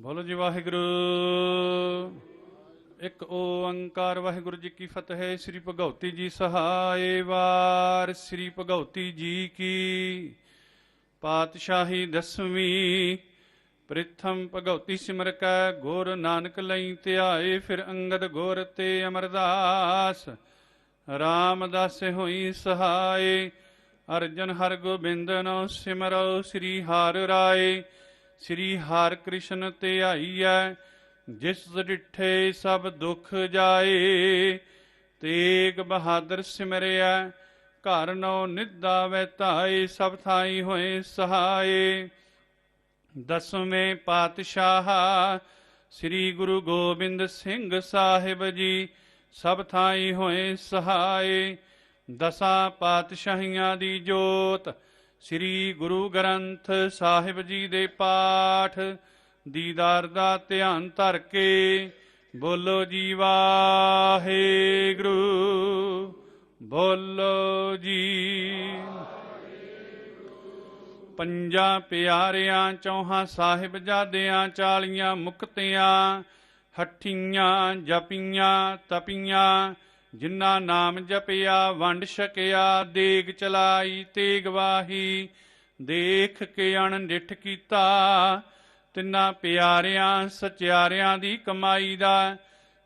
ਬੋਲੋ ਜੀ ਵਾਹਿਗੁਰੂ। ਇੱਕ ਓੰਕਾਰ ਵਾਹਿਗੁਰੂ ਜੀ ਕੀ ਫਤਿਹ। ਸ੍ਰੀ ਭਗਉਤੀ ਜੀ ਸਹਾਏ ਵਾਰ। ਸ੍ਰੀ ਭਗਉਤੀ ਜੀ ਕੀ ਪਾਤਸ਼ਾਹੀ ਦਸਵੀਂ। ਪ੍ਰਿਥਮ ਭਗਉਤੀ ਸਿਮਰ ਕੈ, ਗੁਰ ਨਾਨਕ ਲਈ ਧਿਆਏ, ਫਿਰ ਅੰਗਦ ਗੁਰ ਤੇ ਅਮਰਦਾਸ। ਰਾਮਦਾਸ ਹੋਈ ਸਹਾਏ। ਅਰਜਨ ਹਰ ਗੋਬਿੰਦਨੋ ਸਿਮਰੋ, ਸ੍ਰੀ ਹਰਿ ਰਾਏ। ਸ੍ਰੀ ਹਰਿ ਕ੍ਰਿਸ਼ਨ ਧਿਆਈਐ ਜਿਸ ਡਿਠੇ ਸਭ ਦੁਖ ਜਾਏ, ਤੇਗ ਬਹਾਦਰ ਸਿਮਰਿਆ ਘਰ ਨੋ ਨਿੱਦਾ ਵੈ ਧਾਏ, ਸਭ ਥਾਈ ਹੋਏ ਸਹਾਏ। ਦਸਵੇਂ ਪਾਤਸ਼ਾਹ ਸ੍ਰੀ ਗੁਰੂ ਗੋਬਿੰਦ ਸਿੰਘ ਸਾਹਿਬ ਜੀ, ਸਭ ਥਾਈ ਹੋਏ ਸਹਾਏ। ਦਸਾਂ ਪਾਤਸ਼ਾਹੀਆਂ ਦੀ ਜੋਤ ਸ੍ਰੀ ਗੁਰੂ ਗ੍ਰੰਥ ਸਾਹਿਬ ਜੀ ਦੇ ਪਾਠ, ਦੀਦਾਰ ਦਾ ਧਿਆਨ ਧਰ ਕੇ ਬੋਲੋ ਜੀ ਵਾਹਿਗੁਰੂ, ਬੋਲੋ ਜੀ। ਪੰਜਾਂ ਪਿਆਰਿਆਂ, ਚੌਹਾਂ ਸਾਹਿਬਜ਼ਾਦਿਆਂ ਚਾਲੀਆਂ ਮੁਕਤਿਆਂ, ਹੱਠੀਆਂ ਜਪੀਆਂ, ਤਪੀਆਂ ਜਿਨ੍ਹਾਂ ਨਾਮ ਜਪਿਆ, ਵੰਡ ਛਕਿਆ, ਦੇਗ ਚਲਾਈ ਤੇ ਗਵਾਹੀ ਦੇਖ ਕੇ ਅਣਡਿਠ ਕੀਤਾ, ਤਿੰਨਾਂ ਪਿਆਰਿਆਂ ਸਚਿਆਰਿਆਂ ਦੀ ਕਮਾਈ ਦਾ।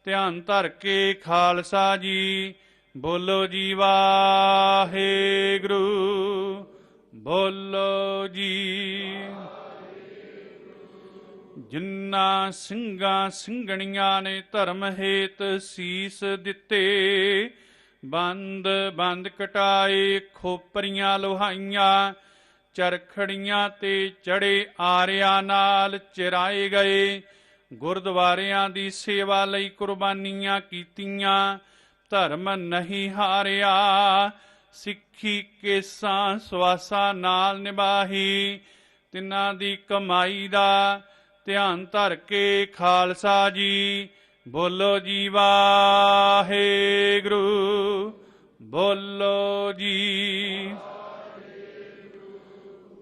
ਧਿਆਨ ਧਰ ਕੇ ਖਾਲਸਾ ਜੀ, ਬੋਲੋ ਜੀ ਵਾਹਿਗੁਰੂ, ਬੋਲੋ ਜੀ ਜਿੰਨਾ ਸਿੰਘਾਂ ਸਿੰਘਣੀਆਂ ਨੇ ਧਰਮ ਹੇਤ ਸੀਸ ਦਿੱਤੇ, ਬੰਦ ਬੰਦ ਕਟਾਏ ਖੋਪਰੀਆਂ ਲੋਹਾਈਆਂ, ਚਰਖੜੀਆਂ ਤੇ ਚੜੇ ਆਰਿਆਂ ਨਾਲ ਚਿਰਾਏ ਗਏ, ਗੁਰਦੁਆਰਿਆਂ ਦੀ ਸੇਵਾ ਲਈ ਕੁਰਬਾਨੀਆਂ ਕੀਤੀਆਂ, ਧਰਮ ਨਹੀਂ ਹਾਰਿਆ, ਸਿੱਖੀ ਕੇਸਾਂ ਸਵਾਸਾਂ ਨਾਲ ਨਿਭਾਹੀ, ਤਿੰਨਾਂ ਦੀ ਕਮਾਈ ਦਾ ਧਿਆਨ ਧਰ ਕੇ ਖਾਲਸਾ ਜੀ, ਬੋਲੋ ਜੀ ਵਾਹਿਗੁਰੂ, ਬੋਲੋ ਜੀ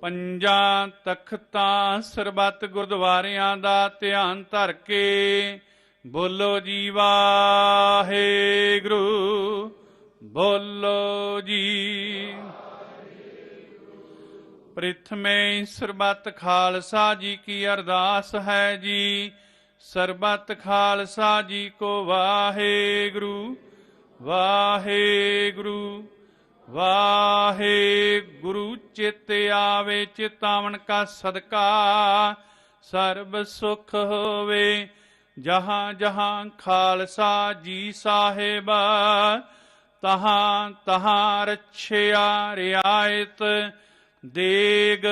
ਪੰਜਾਂ ਤਖਤਾਂ ਸਰਬੱਤ ਗੁਰਦੁਆਰਿਆਂ ਦਾ ਧਿਆਨ ਧਰ ਕੇ ਬੋਲੋ ਜੀ ਵਾਹਿਗੁਰੂ, ਬੋਲੋ ਜੀ ਪ੍ਰਿਥਮੇ ਸਰਬੱਤ ਖਾਲਸਾ ਜੀ ਕੀ ਅਰਦਾਸ ਹੈ ਜੀ। ਸਰਬੱਤ ਖਾਲਸਾ ਜੀ ਕੋ ਵਾਹਿਗੁਰੂ ਵਾਹਿਗੁਰੂ ਵਾਹਿਗੁਰੂ। ਚਿਤ ਆਵੇ, ਚਿਤਾਵਨ ਕਾ ਸਦਕਾ, ਸਰਬ ਸੁਖ ਹੋਵੇ। ਜਹਾਂ ਜਹਾਂ ਖਾਲਸਾ ਜੀ ਸਾਹਿਬ, ਤਹਾਂ ਤਹਾਂ ਰਛਿਆ, ਰਿਆਇਤ ਦੇਗ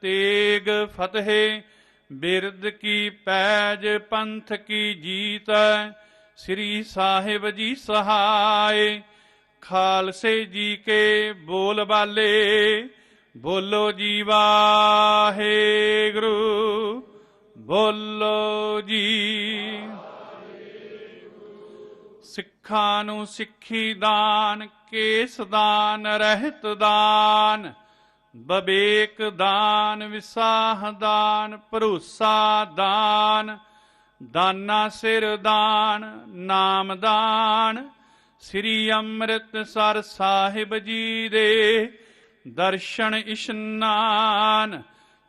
ਤੇਗ ਫਤਿਹ, ਬਿਰਦ ਕੀ ਪੈਜ ਪੰਥ ਕੀ ਜੀਤ ਸ੍ਰੀ ਸਾਹਿਬ ਜੀ ਸਹਾਏ। ਖਾਲਸੇ ਜੀ ਕੇ ਬੋਲ ਬਾਲੇ, ਬੋਲੋ ਜੀ ਵਾਹਿਗੁਰੂ, ਬੋਲੋ ਜੀ। ਸਿੱਖਾਂ ਨੂੰ ਸਿੱਖੀ ਦਾਨ, ਕੇਸ ਦਾਨ, ਰਹਿਤ ਦਾਨ। ਬਬੇਕ ਦਾਨ, ਵਿਸਾਹ ਦਾਨ, ਭਰੋਸਾ ਦਾਨ, ਦਾਨਾ ਸਿਰ ਦਾਨ, ਨਾਮ ਦਾਨ। ਸ੍ਰੀ ਅੰਮ੍ਰਿਤਸਰ ਸਾਹਿਬ ਜੀ ਦੇ ਦਰਸ਼ਨ ਇਸ਼ਨਾਨ,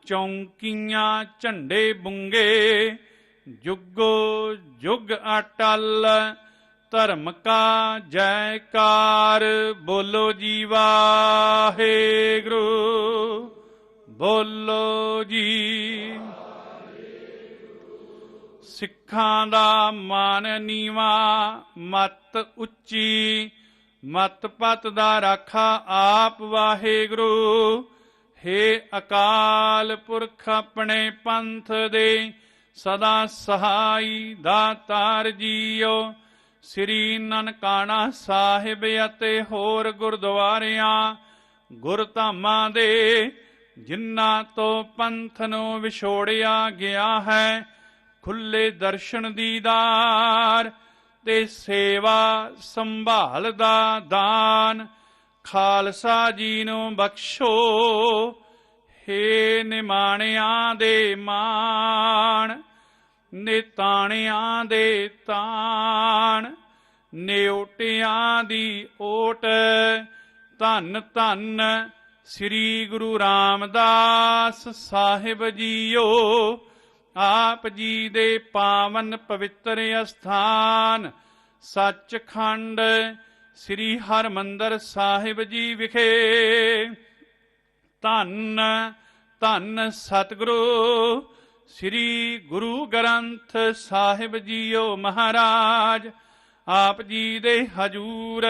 ਚੌਂਕੀਆਂ ਝੰਡੇ ਬੁੰਗੇ, ਜੁਗੋ ਜੁਗ ਅਟਲ ਧਰਮ ਕਾ ਜੈਕਾਰ, ਬੋਲੋ ਜੀ ਵਾਹਿਗੁਰੂ, ਬੋਲੋ ਜੀ। ਸਿੱਖਾਂ ਦਾ ਮਾਨ ਨੀਵਾ, ਮਤ ਉੱਚੀ, ਮਤ ਪਤ ਦਾ ਰਾਖਾ ਆਪ ਵਾਹਿਗੁਰੂ। ਹੇ ਅਕਾਲ ਪੁਰਖ ਆਪਣੇ ਪੰਥ ਦੇ, ਸਦਾ ਸਹਾਈ ਦਾਤਾਰ ਜੀਓ। ਸ੍ਰੀ ਨਨਕਾਣਾ ਸਾਹਿਬ ਅਤੇ ਹੋਰ ਗੁਰਦੁਆਰਿਆਂ, ਗੁਰਧਾਮਾਂ ਦੇ ਜਿਨ੍ਹਾਂ ਤੋਂ ਪੰਥ ਨੂੰ ਵਿਛੋੜਿਆ ਗਿਆ ਹੈ, ਖੁੱਲੇ ਦਰਸ਼ਨ ਦੀਦਾਰ ਤੇ ਸੇਵਾ ਸੰਭਾਲ ਦਾ ਦਾਨ। ਖਾਲਸਾ ਜੀ ਨੂੰ ਬਖਸ਼ੋ, ਹੇ ਨਿਮਾਣਿਆਂ ਦੇ ਮਾਣ। ਨੇਤਾਣਿਆਂ ਦੇ ਤਾਣ, ਨਿਉਟਿਆਂ ਦੀ ਓਟ। ਧੰਨ ਧੰਨ ਸ੍ਰੀ ਗੁਰੂ ਰਾਮਦਾਸ ਸਾਹਿਬ ਜੀਓ, ਆਪ ਜੀ ਦੇ ਪਾਵਨ ਪਵਿੱਤਰ ਅਸਥਾਨ, ਸੱਚਖੰਡ ਸ੍ਰੀ ਹਰਮੰਦਰ ਸਾਹਿਬ ਜੀ ਵਿਖੇ। ਧੰਨ ਧੰਨ ਸਤਿਗੁਰੂ ਸ੍ਰੀ ਗੁਰੂ ਗ੍ਰੰਥ ਸਾਹਿਬ ਜੀਓ ਮਹਾਰਾਜ, ਆਪ ਜੀ ਦੇ ਹਜੂਰ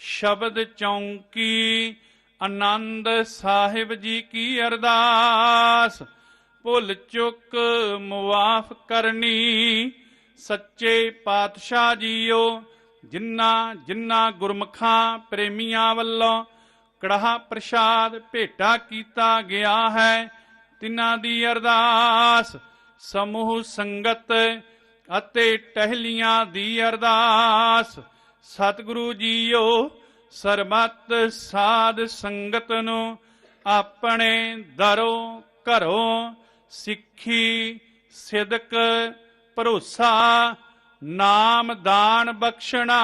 ਸ਼ਬਦ ਚੌਂਕੀ ਆਨੰਦ ਸਾਹਿਬ ਜੀ ਕੀ ਅਰਦਾਸ, ਭੁੱਲ ਚੁੱਕ ਮੁਆਫ ਕਰਨੀ ਸੱਚੇ ਪਾਤਸ਼ਾਹ ਜੀਓ ਜਿੰਨਾ ਜਿੰਨਾ ਗੁਰਮਖਾਂ ਪ੍ਰੇਮੀਆਂ ਵੱਲੋਂ ਕੜਾਹ ਪ੍ਰਸ਼ਾਦ ਭੇਟਾ ਕੀਤਾ ਗਿਆ ਹੈ। ਤਿਨਾਂ ਦੀ ਅਰਦਾਸ, ਸਮੂਹ ਸੰਗਤ ਅਤੇ ਟਹਿਲੀਆਂ ਦੀ ਅਰਦਾਸ। ਸਤਿਗੁਰੂ ਜੀਓ, ਸਰਬੱਤ ਸਾਧ ਸੰਗਤ ਨੂੰ ਆਪਣੇ ਦਰੋਂ ਘਰੋਂ ਸਿੱਖੀ, ਸਿਦਕ, ਭਰੋਸਾ, ਨਾਮ ਦਾਨ ਬਖਸ਼ਣਾ,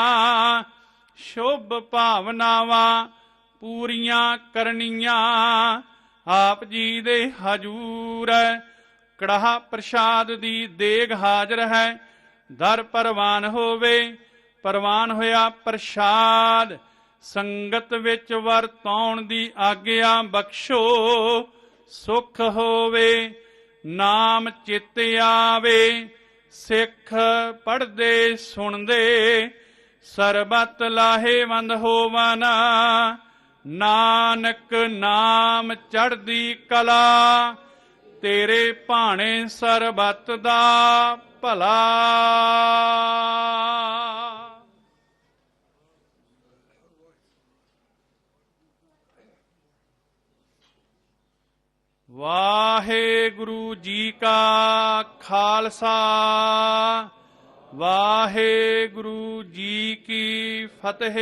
ਸ਼ੁਭ ਭਾਵਨਾਵਾਂ ਪੂਰੀਆਂ ਕਰਨੀਆਂ। ਆਪ ਜੀ ਦੇ ਹਜੂਰ ਕੜਾਹ ਪ੍ਰਸ਼ਾਦ ਦੀ ਦੇਗ ਹਾਜ਼ਰ ਹੈ। ਦਰ ਪਰਵਾਨ ਹੋਵੇ, ਪਰਵਾਨ ਹੋਇਆ ਪ੍ਰਸ਼ਾਦ। ਸੰਗਤ ਵਿੱਚ ਵਰਤਾਉਣ ਦੀ ਆਗਿਆ ਬਖਸ਼ੋ, ਸੁਖ ਹੋਵੇ, ਨਾਮ ਚਿੱਤ ਆਵੇ। ਸਿੱਖ ਪੜਦੇ ਸੁਣਦੇ, ਸਰਬਤ ਲਾਹੇਵੰਦ ਹੋਵਨ ਨਾਨਕ ਨਾਮ ਚੜ੍ਹਦੀ ਕਲਾ, ਤੇਰੇ ਭਾਣੇ ਸਰਬਤ ਦਾ ਭਲਾ। ਵਾਹਿਗੁਰੂ ਜੀ ਕਾ ਖਾਲਸਾ, ਵਾਹਿਗੁਰੂ ਜੀ ਕੀ ਫਤਿਹ।